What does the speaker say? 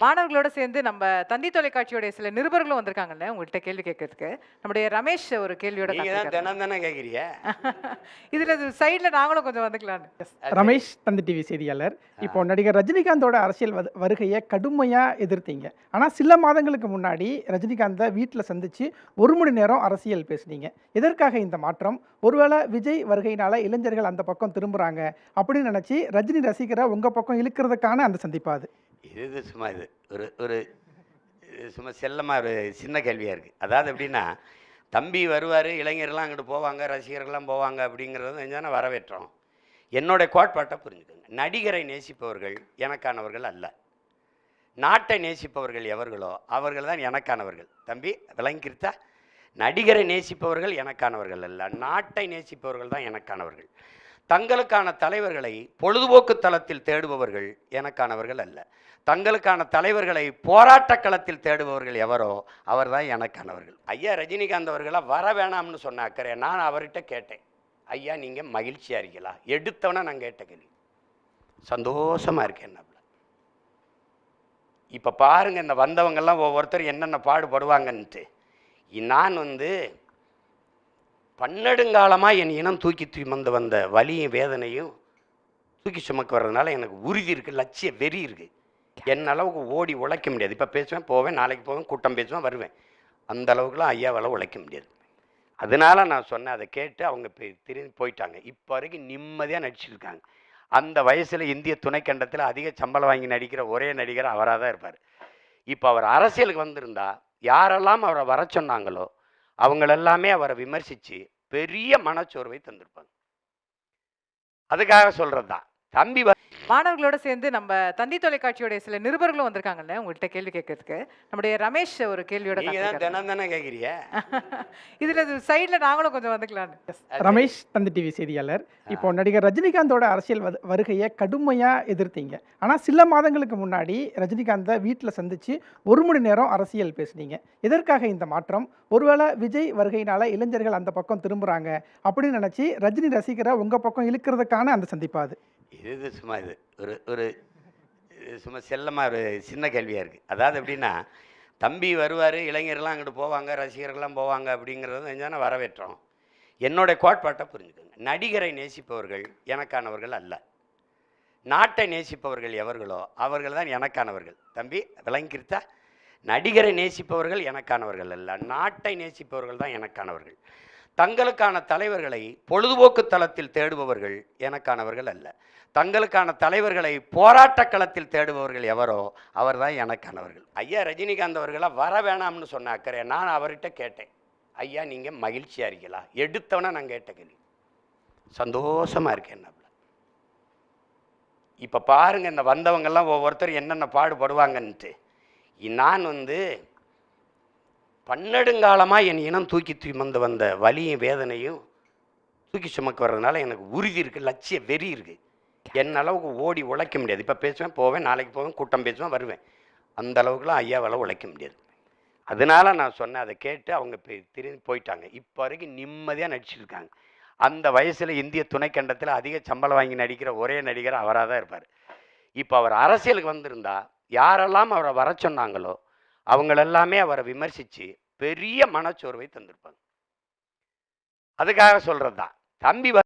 மாணவர்களோட சேர்ந்து நம்ம தந்தி தொலைக்காட்சியோட சில நிருபர்களும் வந்திருக்காங்கல்ல உங்கள்கிட்ட கேள்வி கேட்கறதுக்கு. நம்முடைய ரமேஷ் ஒரு கேள்வியோட. தினம் தானே கேட்குறீங்க இதுல சைடுல நாங்களும் கொஞ்சம் வந்துக்கலாம்னு. ரமேஷ் தந்தி டிவி செய்தியாளர். இப்போ நடிகர் ரஜினிகாந்தோட அரசியல் வருகையை கடுமையா எதிர்த்தீங்க. ஆனா சில மாதங்களுக்கு முன்னாடி ரஜினிகாந்தை வீட்டில் சந்திச்சு ஒரு மணி நேரம் அரசியல் பேசுனீங்க. எதற்காக இந்த மாற்றம்? ஒருவேளை விஜய் வருகையினால இளைஞர்கள் அந்த பக்கம் திரும்புறாங்க அப்படின்னு நினைச்சு ரஜினி ரசிகரை உங்க பக்கம் இழுக்கிறதுக்கான அந்த சந்திப்பா அது? இது இது சும்மா இது. ஒரு ஒரு இது சும்மா செல்லமாக ஒரு சின்ன கேள்வியாக இருக்குது அதாவது எப்படின்னா தம்பி வருவார் இளைஞர்லாம் அங்கிட்டு போவாங்க ரசிகர்கள்லாம் போவாங்க அப்படிங்கிறது செஞ்சால் வரவேற்றோம். என்னோட கோட்பாட்டை புரிஞ்சுக்கோங்க. நடிகரை நேசிப்பவர்கள் எனக்கானவர்கள் அல்ல. நாட்டை நேசிப்பவர்கள் எவர்களோ அவர்கள் தான் எனக்கானவர்கள். தம்பி விளங்கிருத்தா நடிகரை நேசிப்பவர்கள் எனக்கானவர்கள் அல்ல. நாட்டை நேசிப்பவர்கள் தான் எனக்கானவர்கள். தங்களுக்கான தலைவர்களை பொழுதுபோக்கு தளத்தில் தேடுபவர்கள் எனக்கானவர்கள் அல்ல. தங்களுக்கான தலைவர்களை போராட்டக் களத்தில் தேடுபவர்கள் எவரோ அவர்தான் எனக்கானவர்கள். ஐயா ரஜினிகாந்த் அவர்களை வர வேணாம்னு சொன்ன அக்கறை நான் அவர்கிட்ட கேட்டேன். ஐயா நீங்கள் மகிழ்ச்சியாக இருக்கீங்களா? எடுத்தவன நான் கேட்ட கேள்வி. சந்தோஷமாக இருக்கேன் இப்போ பாருங்க இந்த வந்தவங்கெல்லாம் ஒவ்வொருத்தர் என்னென்ன பாடுபடுவாங்கன்ட்டு. நான் வந்து பன்னெடுங்காலமாக என் இனம் தூக்கி சுமந்து வந்த வலியும் வேதனையும் தூக்கி சுமக்க வர்றதுனால எனக்கு உறுதி இருக்குது லட்சிய வெறி இருக்குது என் அளவுக்கு ஓடி உழைக்க முடியாது. இப்போ பேசுவேன் போவேன் நாளைக்கு போவேன் கூட்டம் பேசுவேன் வருவேன். அந்த அளவுக்குலாம் ஐயாவால் உழைக்க முடியாது. அதனால நான் சொன்னேன் அதை கேட்டு அவங்க திரும்பி போயிட்டாங்க. இப்போ வரைக்கும் நிம்மதியாக நடிச்சிருக்காங்க அந்த வயசில் இந்திய துணைக்கண்டத்தில் அதிக சம்பளம் வாங்கி நடிக்கிற ஒரே நடிகர் அவராக தான் இருப்பார். இப்போ அவர் அரசியலுக்கு வந்திருந்தா யாரெல்லாம் அவரை வர சொன்னாங்களோ அவங்களெல்லாமே அவரை விமர்சித்து பெரிய மனச்சோர்வை தந்திருப்பாங்க. அதுக்காக சொல்கிறது தான் தம்பி மாணவர்களோட சேர்ந்து நம்ம தந்தி தொலைக்காட்சியோட சில நிருபர்களும் வந்திருக்காங்கல்ல உங்கள்கிட்ட கேள்வி கேட்கறதுக்கு. நம்முடைய ரமேஷ் ஒரு கேள்வியோட. தினம் தானே கேட்குறீங்க இதுல சைடுல நாங்களும் கொஞ்சம் வந்துக்கலாம்னு. ரமேஷ் தந்தி டிவி செய்தியாளர். இப்போ நடிகர் ரஜினிகாந்தோட அரசியல் வருகையை கடுமையா எதிர்த்தீங்க. ஆனா சில மாதங்களுக்கு முன்னாடி ரஜினிகாந்தை வீட்டில் சந்திச்சு ஒரு மணி நேரம் அரசியல் பேசுனீங்க. எதற்காக இந்த மாற்றம்? ஒருவேளை விஜய் வருகையினால இளைஞர்கள் அந்த பக்கம் திரும்புறாங்க அப்படின்னு நினைச்சு ரஜினி ரசிகரை உங்க பக்கம் இழுக்கிறதுக்கான அந்த சந்திப்பா அது? இது இது சும்மா இது ஒரு ஒரு இது சும்மா செல்லமாக ஒரு சின்ன கேள்வியாக இருக்குது அதாவது எப்படின்னா தம்பி வருவார் இளைஞர்லாம் அங்கிட்டு போவாங்க ரசிகர்கள்லாம் போவாங்க அப்படிங்கிறது செஞ்சால் வரவேற்றோம். என்னோட கோட்பாட்டை புரிஞ்சுக்கோங்க. நடிகரை நேசிப்பவர்கள் எனக்கானவர்கள் அல்ல. நாட்டை நேசிப்பவர்கள் எவர்களோ அவர்கள் தான் எனக்கானவர்கள். தம்பி விளங்கிருத்தா நடிகரை நேசிப்பவர்கள் எனக்கானவர்கள் அல்ல. நாட்டை நேசிப்பவர்கள் தான் எனக்கானவர்கள். தங்களுக்கான தலைவர்களை பொழுதுபோக்கு தளத்தில் தேடுபவர்கள் எனக்கானவர்கள் அல்ல. தங்களுக்கான தலைவர்களை போராட்டக் களத்தில் தேடுபவர்கள் எவரோ அவர்தான் எனக்கானவர்கள். ஐயா ரஜினிகாந்த் அவர்களா வர வேணாம்னு சொன்ன அக்கறை நான் அவர்கிட்ட கேட்டேன். ஐயா நீங்கள் மகிழ்ச்சியாக இருக்கீங்களா? எடுத்தவன நான் கேட்ட கேள்வி. சந்தோஷமாக இருக்கேன் நம்மள இப்போ பாருங்கள் இந்த வந்தவங்கெல்லாம் ஒவ்வொருத்தர் என்னென்ன பாடுபடுவாங்கன்ட்டு. நான் வந்து பன்னெடுங்காலமாக என் இனம் தூக்கி சுமந்து வந்த வலியும் வேதனையும் தூக்கி சுமக்க வர்றதுனால எனக்கு உறுதி இருக்குது லட்சிய வெறி இருக்குது என் அளவுக்கு ஓடி உழைக்க முடியாது. இப்போ பேசுவேன் போவேன் நாளைக்கு போவேன் கூட்டம் பேசுவேன் வருவேன். அந்த அளவுக்குலாம் ஐயாவால் உழைக்க முடியாது. அதனால நான் சொன்னேன் அதை கேட்டு அவங்க திரும்பி போயிட்டாங்க. இப்போ வரைக்கும் நிம்மதியாக நடிச்சிருக்காங்க அந்த வயசில் இந்திய துணைக்கண்டத்தில் அதிக சம்பளம் வாங்கி நடிக்கிற ஒரே நடிகர் அவராக தான் இருப்பார். இப்போ அவர் அரசியலுக்கு வந்திருந்தா யாரெல்லாம் அவரை வர சொன்னாங்களோ அவங்களெல்லாமே அவரை விமர்சித்து பெரிய மனச்சோர்வை தந்திருப்பாங்க. அதுக்காக சொல்கிறது தான் தம்பி